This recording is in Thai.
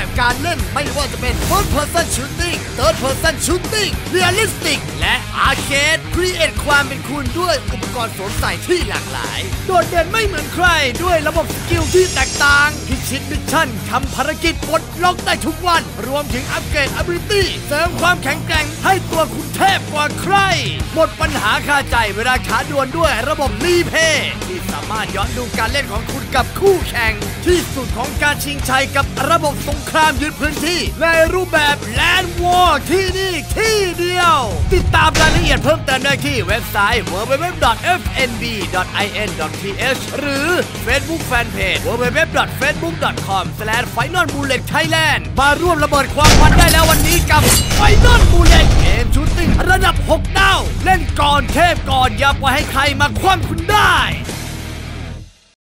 แบบการเล่นไม่ว่าจะเป็น First Person Shooting Third Person Shooting Realistic และ Arcade Create ความเป็นคุณด้วยอุปกรณ์สวมใส่ที่หลากหลาย โดดเด่นไม่เหมือนใครด้วยระบบสกิลที่แตกต่าง พิชิตมิชชั่นทำภารกิจปลดล็อกได้ทุกวัน รวมถึงอัปเกรด Ability เสริมความแข็งแกร่งให้ตัวคุณเทพกว่าใคร หมดปัญหาคาใจเวลาช้าดวลด้วยระบบรีเพย์ที่สามารถย้อนดูการเล่นของคุณกับคู่แข่ง ที่สุดของการชิงชัยกับระบบสงครามยึดพื้นที่ในรูปแบบ Land War ที่นี่ที่เดียว ติดตามรายละเอียดเพิ่มเติมได้ที่เว็บไซต์ www.fnb.in.th หรือ Facebook Fanpage www.facebook.com/finalbulletthailand มาร่วมระเบิดความมันได้แล้ววันนี้กับ Final Bullet เกมชูตติ้งระดับ 6 ดาว เล่นก่อนเทพก่อนอย่าปล่อยให้ใครมาคว่ำคุณได้